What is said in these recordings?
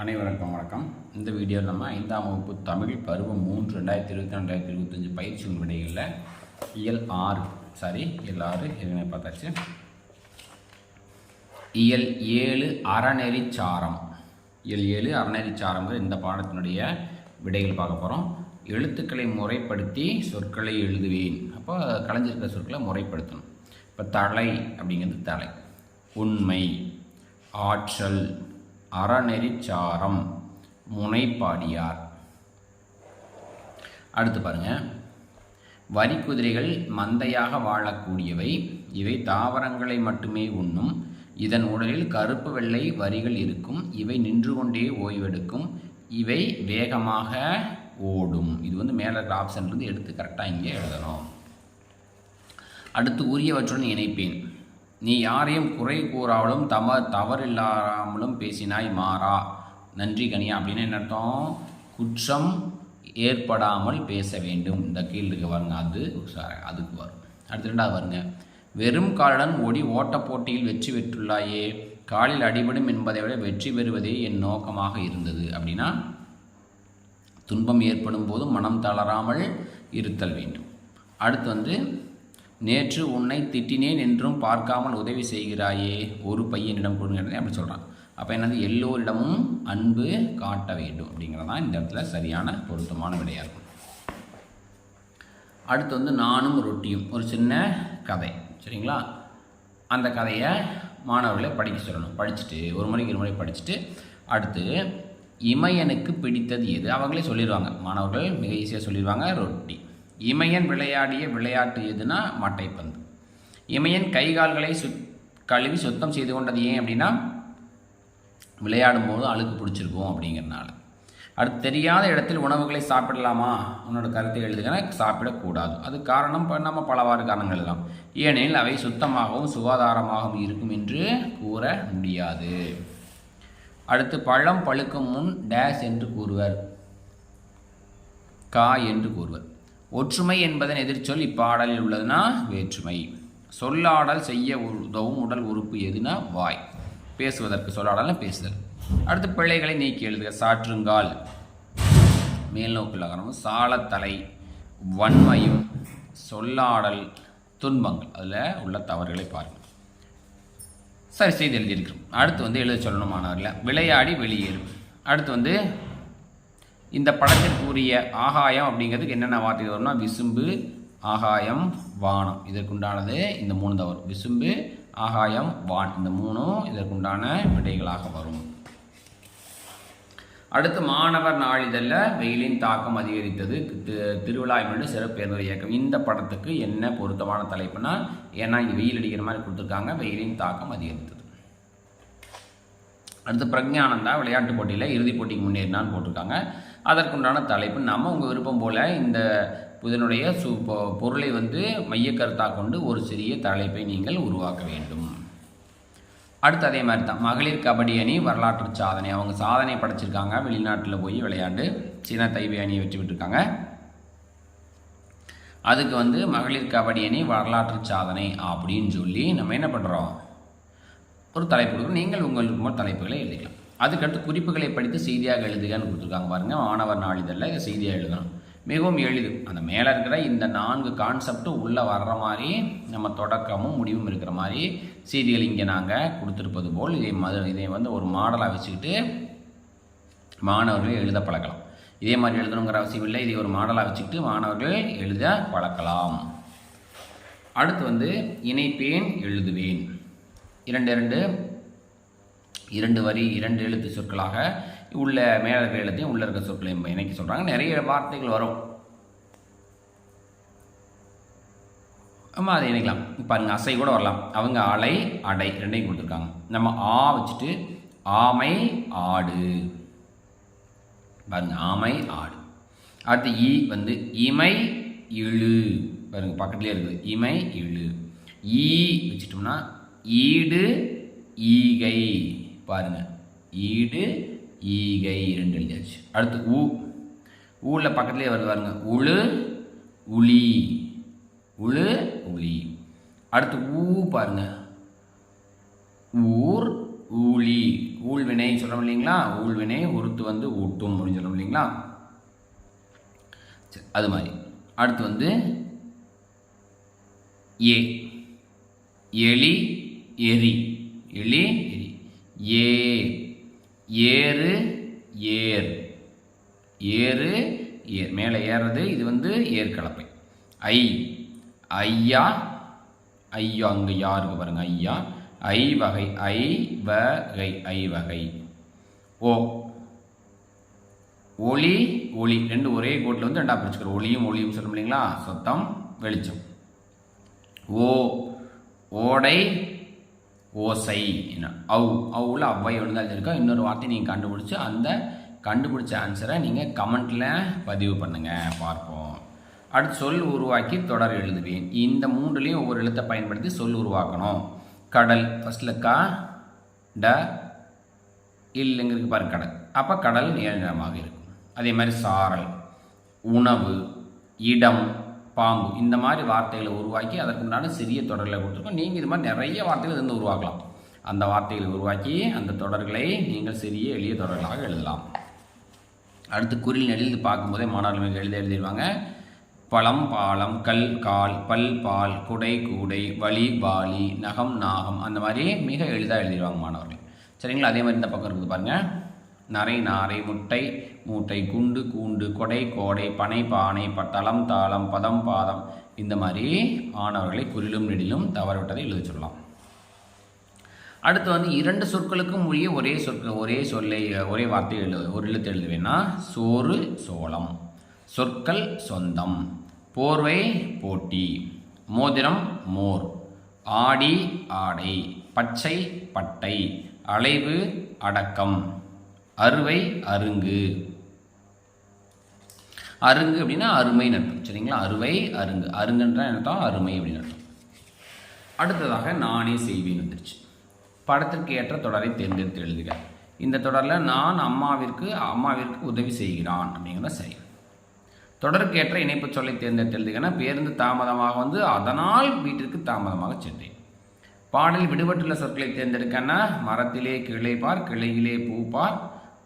அனைவருக்கும் வணக்கம். இந்த வீடியோவில் நம்ம ஐந்தாம் வகுப்பு தமிழ் பருவம் மூன்று ரெண்டாயிரத்தி இருபத்தி ரெண்டாயிரத்தி இருபத்தஞ்சு பயிற்சி விடைகளில் இயல் ஆறு சாரி இயல் ஆறு எதுவுமே பார்த்தாச்சு. இயல் ஏழு அறநெறி சாரம். இயல் ஏழு அறநெறி சாரங்கிற இந்த பாடத்தினுடைய விடைகள் பார்க்க போகிறோம் எழுத்துக்களை முறைப்படுத்தி சொற்களை எழுதுவேன். அப்போ கலைஞ்சிருக்கிற சொற்களை முறைப்படுத்தணும். இப்போ தலை அப்படிங்கிறது தலை. உண்மை ஆற்றல் அறநெறிச்சாரம். முனைப்பாடியார். அடுத்து பாருங்க. வரிக்குதிரைகள் மந்தையாக வாழக்கூடியவை. இவை தாவரங்களை மட்டுமே உண்ணும். இதன் உடலில் கருப்பு வெள்ளை வரிகள் இருக்கும். இவை நின்று கொண்டே ஓய்வெடுக்கும். இவை வேகமாக ஓடும். இது வந்து மேலே இருக்கிற ஆப்ஷன்லேருந்து எடுத்து கரெக்டாக இங்கே எழுதணும். அடுத்து உரியவற்றுடன் இணைப்பேன். நீ யாரையும் குறை கூறாமலும் தம தவறில்லாமலும் பேசினாய் மாறா. நன்றி கனியா அப்படின்னு என்ன அர்த்தம்? குற்றம் ஏற்படாமல் பேச வேண்டும். இந்த கீழுக்கு வருங்க அது அதுக்கு வரும். அடுத்து ரெண்டாவது வருங்க வெறும் காலுடன் ஓடி ஓட்டப் போட்டியில் வெற்றி பெற்றுள்ளாயே. காலில் அடிபடும் என்பதை விட வெற்றி பெறுவதே என் நோக்கமாக இருந்தது. அப்படின்னா துன்பம் ஏற்படும் போது மனம் தளராமல் இருத்தல் வேண்டும். அடுத்து வந்து நேற்று உன்னை திட்டினேன் என்றும் பார்க்காமல் உதவி செய்கிறாயே. ஒரு பையனிடம் கொடுங்கிறதே அப்படி சொல்கிறான் அப்போ என்னது? எல்லோரிடமும் அன்பு காட்ட வேண்டும் அப்படிங்கிறதான் இந்த இடத்துல சரியான பொருத்தமான விடையாக இருக்கும். அடுத்து வந்து நானும் ரொட்டியும். ஒரு சின்ன கதை. சரிங்களா? அந்த கதையை மாணவர்களை படிக்க சொல்லணும். படிச்சுட்டு ஒரு மணிக்கு ஒரு முறை படிச்சுட்டு அடுத்து இமையனுக்கு பிடித்தது எது? அவங்களே சொல்லிடுவாங்க மாணவர்கள் மிக ஈஸியாக சொல்லிடுவாங்க ரொட்டி. இமையன் விளையாடிய விளையாட்டு எதுனா மட்டைப்பந்து. இமையன் கை கால்களை சு கழுவி சுத்தம் செய்து கொண்டது ஏன் அப்படின்னா விளையாடும் போது அழுக்கு பிடிச்சிருக்கும் அப்படிங்கிறனால. அடுத்து தெரியாத இடத்தில் உணவுகளை சாப்பிடலாமா? உன்னோட கருத்தை எழுதுகிறேன். சாப்பிடக்கூடாது. அது காரணம் இப்போ நம்ம பலவாறு காரணங்கள் எல்லாம். ஏனெனில் அவை சுத்தமாகவும் சுகாதாரமாகவும் இருக்கும் என்று கூற முடியாது. அடுத்து பழம் பழுக்கும் முன் டேஷ் என்று கூறுவர். கா என்று கூறுவர். ஒற்றுமை என்பதன் எதிர்ச்சொல் இப்பாடலில் உள்ளதுன்னா வேற்றுமை. சொல்லாடல் செய்ய உதவும் உடல் உறுப்பு எதுனா வாய். பேசுவதற்கு சொல்லாடல்னா பேசுதல். அடுத்து பிள்ளைகளை நீக்கி எழுதுக சாற்றுங்கால். மேல்நோக்கு லகரமும் சாலத்தலை வன்மையும் சொல்லாடல் துன்பங்கள். அதில் உள்ள தவறுகளை பாருங்கள் சரி செய்து எழுதியிருக்கிறோம். அடுத்து வந்து எழுத சொல்லணும் மாணவர்களை விளையாடி வெளியேறும் அடுத்து வந்து இந்த படத்திற்குரிய ஆகாயம் அப்படிங்கிறதுக்கு என்னென்ன வார்த்தை வரும்னா விசும்பு ஆகாயம் வானம். இதற்குண்டானது இந்த மூணு தான் வரும். விசும்பு ஆகாயம் வான். இந்த மூணும் இதற்குண்டான விடைகளாக வரும். அடுத்து மாணவர் நாளிதழில் வெயிலின் தாக்கம் அதிகரித்தது. திருவிழா என்று சிறப்பேருந்துரை இயக்கம். இந்த படத்துக்கு என்ன பொருத்தமான தலைப்புனா ஏன்னா இங்கே வெயில் அடிக்கிற மாதிரி கொடுத்துருக்காங்க. வெயிலின் தாக்கம் அதிகரித்தது. அடுத்து பிரக்ஞானந்தா விளையாட்டு போட்டியில் இறுதிப் போட்டிக்கு முன்னேறினான்னு போட்டிருக்காங்க. அதற்குண்டான தலைப்பு. நம்ம உங்கள் விருப்பம் போல் இந்த இதனுடைய சு பொருளை வந்து மையக்கருத்தாக கொண்டு ஒரு சிறிய தலைப்பை நீங்கள் உருவாக்க வேண்டும். அடுத்து அதே மாதிரி தான் மகளிர் கபடி அணி வரலாற்று சாதனை. அவங்க சாதனை படைச்சிருக்காங்க. வெளிநாட்டில் போய் விளையாண்டு சீனா தைவே அணியை வெற்றி பெற்றிருக்காங்க. அதுக்கு வந்து மகளிர் கபடி அணி வரலாற்று சாதனை அப்படின்னு சொல்லி நம்ம என்ன பண்ணுறோம் ஒரு தலைப்பு நீங்கள் உங்கள் தலைப்புகளை எழுதிக்கலாம். அதுக்கடுத்து குறிப்புகளை படித்து செய்தியாக எழுதுகன்னு கொடுத்துருக்காங்க பாருங்கள் மாணவர் நாளிதழில் இதை செய்தியாக எழுதணும். மிகவும் எளிது. அந்த மேலே இருக்கிற இந்த நான்கு கான்செப்டும் உள்ளே வர்ற மாதிரி நம்ம தொடக்கமும் முடிவும் இருக்கிற மாதிரி செய்திகள் இங்கே நாங்கள் கொடுத்துருப்பது போல் இதை மது இதை வந்து ஒரு மாடலாக வச்சுக்கிட்டு மாணவர்கள் எழுத பழக்கலாம் இதே மாதிரி எழுதணுங்கிற அவசியம் இல்லை. இதை ஒரு மாடலாக வச்சுக்கிட்டு மாணவர்கள் எழுத பழக்கலாம் அடுத்து வந்து இணைப்பேன் எழுதுவேன். இரண்டு இரண்டு. இரண்டு வரி இரண்டு எழுத்து சொற்களாக உள்ள மேலே எழுத்தையும் உள்ள இருக்க சொற்களையும் இணைக்க சொல்கிறாங்க நிறைய வார்த்தைகள் வரும். ஆமாம் அதை இணைக்கலாம். பாருங்கள் அசை கூட வரலாம். அவங்க அலை அடை ரெண்டையும் கொடுத்துருக்காங்க. நம்ம ஆ வச்சுட்டு ஆமை ஆடு. பாருங்க ஆமை ஆடு. அடுத்து ஈ வந்து இமை இழு. பாருங்க பக்கத்துலேயே இருக்குது. இமை இழு. ஈ வச்சுட்டோம்னா ஈடு ஈகை. பாருங்க. ஈடு ஈகை ரெண்டு எழுதியாச்சு. அடுத்து ஊ ஊரில் பக்கத்துலேயே வருது பாருங்க. உழு உளி. உழு உளி. அடுத்து ஊ பாருங்க. ஊர் ஊழி. ஊழ்வினை சொல்கிறோம் இல்லைங்களா? ஊழ்வினை உருத்து வந்து ஊட்டும் அப்படின்னு சொல்கிறோம் இல்லைங்களா? சரி அது மாதிரி. அடுத்து வந்து ஏ. எலி எரி. எலி ஏ ஏறு ஏர். ஏறு ஏர் மேலே ஏறுறது இது வந்து ஏற்கலப்பை. ஐ ஐயா ஐயா அங்கே யாருக்கு பாருங்க ஐயா. ஐ வகை ஐ வகை ஐ வகை. ஓ. ஒளி ஒளி. ரெண்டு ஒரே கோட்டில் வந்து ரெண்டாக பிரிச்சுக்கிறோம். ஒளியும் ஒளியும் சொல்லும் இல்லைங்களா? சத்தம் வெளிச்சம். ஓ. ஓடை ஓசை என்ன? அவு அவுல அவ்வை ஒழுங்காக இருக்கா? இன்னொரு வார்த்தை நீங்கள் கண்டுபிடிச்சி அந்த கண்டுபிடிச்ச ஆன்சரை நீங்கள் கமெண்ட்டில் பதிவு பண்ணுங்கள் பார்ப்போம். அடுத்து சொல் உருவாக்கி தொடர் எழுதுவேன். இந்த மூன்றுலேயும் ஒவ்வொரு எழுத்தை பயன்படுத்தி சொல் உருவாக்கணும். கடல் ஃபஸ்ட்டில் கா ட இல்லைங்கிறதுக்கு பாரு கடல். அப்போ கடல் நிரந்தரமாக இருக்கும். அதே மாதிரி சாரல் உணவு இடம் பாம்பு. இந்த மாதிரி வார்த்தைகளை உருவாக்கி அதற்கு முன்னாடி சிறிய தொடர்களை கொடுத்துருக்கோம். நீங்கள் இது மாதிரி நிறைய வார்த்தைகள் இருந்து உருவாக்கலாம். அந்த வார்த்தைகளை உருவாக்கி அந்த தொடர்களை நீங்கள் சிறிய எளிய தொடர்களாக எழுதலாம். அடுத்து குறில் எழுதி பார்க்கும்போதே மாணவர்கள் எழுத எழுதிடுவாங்க பழம் பாலம் கல் கால் பல் பால் குடை கூடை வலி வாலி நகம் நாகம் அந்த மாதிரி மிக எளிதாக எழுதிடுவாங்க மாணவர்கள். சரிங்களா? அதே மாதிரி இந்த பக்கம் இருக்குது பாருங்கள் நரை நாரை முட்டை மூட்டை குண்டு கூண்டு கொடை கோடை பனை பானை பட்டளம் தாளம் பதம் பாதம். இந்த மாதிரி மாணவர்களை குறிலும் நெடிலும் தவறவிட்டதை எழுத சொல்லலாம். அடுத்து வந்து இரண்டு சொற்களுக்கும் உரிய ஒரே சொற்கள் ஒரே சொல்லை ஒரே வார்த்தை எழு ஒரு எழுத்து எழுதுவேன்னா சோறு சோளம். சொற்கள் சொந்தம். போர்வை போட்டி. மோதிரம் மோர். ஆடி ஆடை. பச்சை பட்டை. அலைவு அடக்கம். அறுவை அருங்கு. அருங்கு அப்படின்னா அருமைன்னு அர்த்தம் சரிங்களா? அறுவை அருங்கு. அருங்குன்ற அர்த்தம் அருமை அப்படின்னு அர்த்தம். அடுத்ததாக நானே செய்வேன் வந்துருச்சு. படத்திற்கு ஏற்ற தொடரை தேர்ந்தெடுத்து எழுதுக. இந்த தொடரில் நான் அம்மாவிற்கு அம்மாவிற்கு உதவி செய்கிறான் அப்படிங்கிறத சரி. தொடருக்கு ஏற்ற இணைப்பு சொல்லை தேர்ந்தெடுத்து எழுதுகன்னா பேருந்து தாமதமாக வந்து அதனால் வீட்டிற்கு தாமதமாக சென்றேன். பாடல் விடுபட்டுள்ள சொற்களை தேர்ந்தெடுக்கன்னா மரத்திலே கிளை பார் கிளையிலே பூ பார்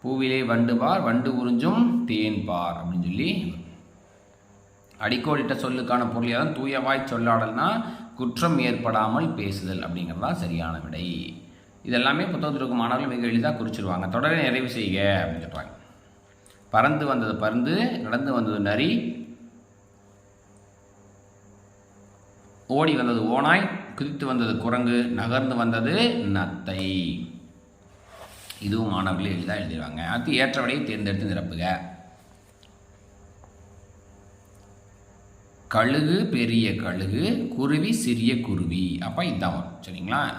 பூவிலே வண்டு பார் வண்டு உறிஞ்சும் தேன் பார் அப்படின்னு சொல்லி. அடிக்கோடிட்ட சொல்லுக்கான பொருளியாதான் தூயவாய் சொல்லாடல்னா குற்றம் ஏற்படாமல் பேசுதல் அப்படிங்கிறது தான் சரியான விடை. இதெல்லாமே புத்தகத்தில் இருக்கும் மாணவர்கள் மிக எளிதாக குறிச்சிருவாங்க. தொடரை நிறைவு செய்க அப்படின்னு சொல்கிறாங்க பறந்து வந்தது பருந்து நடந்து வந்தது நரி. ஓடி வந்தது ஓனாய் குதித்து வந்தது குரங்கு நகர்ந்து வந்தது நத்தை. இதுவும் மாணவர்களே எளிதாக எழுதிடுவாங்க அடுத்து ஏற்ற விடையை தேர்ந்தெடுத்து நிரப்புக. கழுகு பெரிய கழுகு குருவி சிறிய குருவி. அப்போ இதுதான் வரும். சரிங்களா?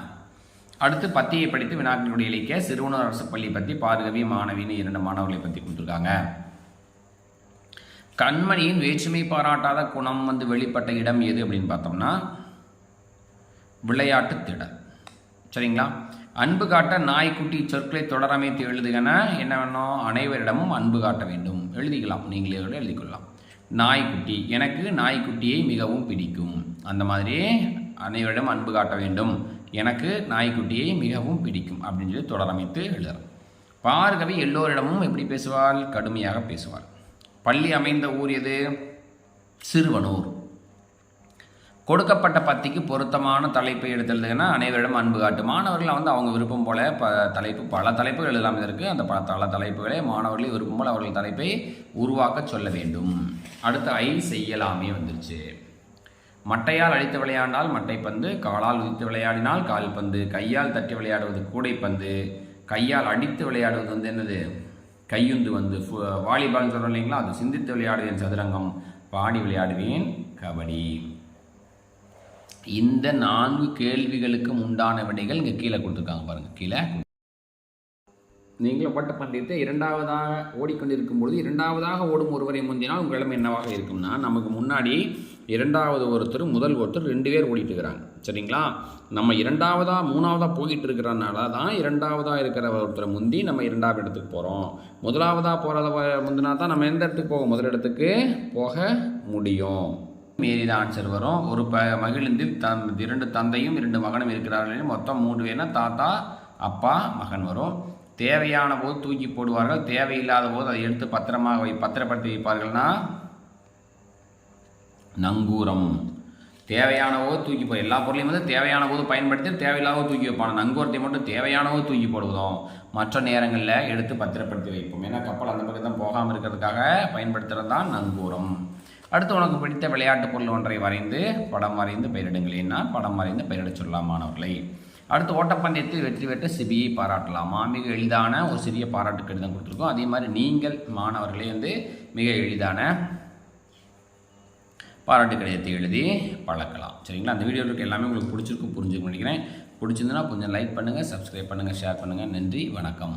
அடுத்து பத்தியை படித்து வினாக்களுடைய இலக்கிய சிறுவனர் அரசு பள்ளி பற்றி பார்கவி மாணவின்னு இரண்டு மாணவர்களை பற்றி கொடுத்துருக்காங்க. கண்மணியின் வேற்றுமை பாராட்டாத குணம் வந்து வெளிப்பட்ட இடம் எது அப்படின்னு பார்த்தோம்னா விளையாட்டு திடல். சரிங்களா? அன்பு காட்ட நாய்க்குட்டி சொற்களை தொடரமைத்து எழுதுகன என்ன வேணும் அனைவரிடமும் அன்பு காட்ட வேண்டும். எழுதிக்கலாம். நீங்களே கூட எழுதிக்கொள்ளலாம். நாய்க்குட்டி எனக்கு நாய்க்குட்டியை மிகவும் பிடிக்கும். அந்த மாதிரி அனைவரிடம் அன்பு காட்ட வேண்டும். எனக்கு நாய்க்குட்டியை மிகவும் பிடிக்கும். அப்படின்னு சொல்லி தொடரமைத்து எழுதுகிறோம் பார்கவி எல்லோரிடமும் எப்படி பேசுவாள்? கடுமையாக பேசுவாள். பள்ளி அமைந்த ஊர் எது? சிறுவனூர். கொடுக்கப்பட்ட பத்திக்கு பொருத்தமான தலைப்பை எடுத்துறதுன்னா அனைவரிடம் அன்பு காட்டு மாணவர்கள் வந்து அவங்க விருப்பம் போல ப தலைப்பு பல தலைப்புகள் எழுதலாம் இருக்குது அந்த பல பல தலைப்புகளை மாணவர்களை விருப்பம் போல் அவர்கள் தலைப்பை உருவாக்க சொல்ல வேண்டும். அடுத்து ஐ செய்யலாமே வந்துருச்சு. மட்டையால் அடித்து விளையாண்டால் மட்டைப்பந்து காலால் உதித்து விளையாடினால் கால்பந்து கையால் தட்டி விளையாடுவது கூடைப்பந்து கையால் அடித்து விளையாடுவது வந்து என்னது? கையுந்து வந்து. வாலிபால்னு சொல்கிறோம் இல்லைங்களா? அது சிந்தித்து விளையாடுவேன் சதுரங்கம். பாடி விளையாடுவேன் கபடி. இந்த நான்கு கேள்விகளுக்கும் உண்டான விடைகள் இங்கே கீழே கொடுத்துருக்காங்க பாருங்கள் கீழே நீங்களும் பட்ட பந்தயத்தை இரண்டாவதாக ஓடிக்கொண்டிருக்கும் பொழுது இரண்டாவதாக ஓடும் ஒருவரை முந்தினால் உங்கள் இளமை என்னவாக இருக்கும்னா நமக்கு முன்னாடி இரண்டாவது ஒருத்தர் முதல் ஒருத்தர் ரெண்டு பேர் ஓடிட்டு இருக்கிறாங்க. சரிங்களா? நம்ம இரண்டாவதாக மூணாவதாக போயிட்டு இருக்கிறனால தான் இரண்டாவதாக இருக்கிற ஒருத்தரை முந்தி நம்ம இரண்டாவது இடத்துக்கு போகிறோம் முதலாவதாக போகிறத முந்தினா தான் நம்ம எந்த இடத்துக்கு போக முதல் இடத்துக்கு போக முடியும். மீறி தான் ஆன்சர் வரும். ஒரு ப மகிழ்ந்தில் தன் இரண்டு தந்தையும் இரண்டு மகனும் இருக்கிறார்கள் மொத்தம் மூன்று பேர்னா தாத்தா அப்பா மகன் வரும். தேவையான போது தூக்கி போடுவார்கள். தேவையில்லாத போது அதை எடுத்து பத்திரமாக வை பத்திரப்படுத்தி வைப்பார்கள்னா? நங்கூரம். தேவையான போது தூக்கி போ எல்லா பொருளையும் வந்து தேவையான போது பயன்படுத்தி தேவையில்லாத தூக்கி வைப்பான். நங்கூரத்தை மட்டும் தேவையான போது தூக்கி போடுவதும் மற்ற நேரங்களில் எடுத்து பத்திரப்படுத்தி வைப்போம். ஏன்னா கப்பல் அந்த பக்கம் தான் போகாமல் இருக்கிறதுக்காக பயன்படுத்துகிறது தான் நங்கூரம். அடுத்து உனக்கு பிடித்த விளையாட்டு பொருள் ஒன்றை வரைந்து படம் வரைந்து பெயரிடுங்களேன்னா படம் வரைந்து பெயரிட சொல்லலாம் மாணவர்களை. அடுத்து ஓட்டப்பந்தயத்தில் வெற்றி பெற்ற சிபியை பாராட்டலாமா. மிக எளிதான ஒரு சிறிய பாராட்டு கடிதம் கொடுத்துருக்கோம். அதே மாதிரி நீங்கள் மாணவர்களே வந்து மிக எளிதான பாராட்டு கடிதத்தை எழுதி பழக்கலாம். சரிங்களா? அந்த வீடியோ இருக்க எல்லாமே உங்களுக்கு பிடிச்சிருக்கும் புரிஞ்சுக்க நினைக்கிறேன். பிடிச்சிருந்துன்னா கொஞ்சம் லைக் பண்ணுங்கள் சப்ஸ்கிரைப் பண்ணுங்கள் ஷேர் பண்ணுங்கள் நன்றி வணக்கம்.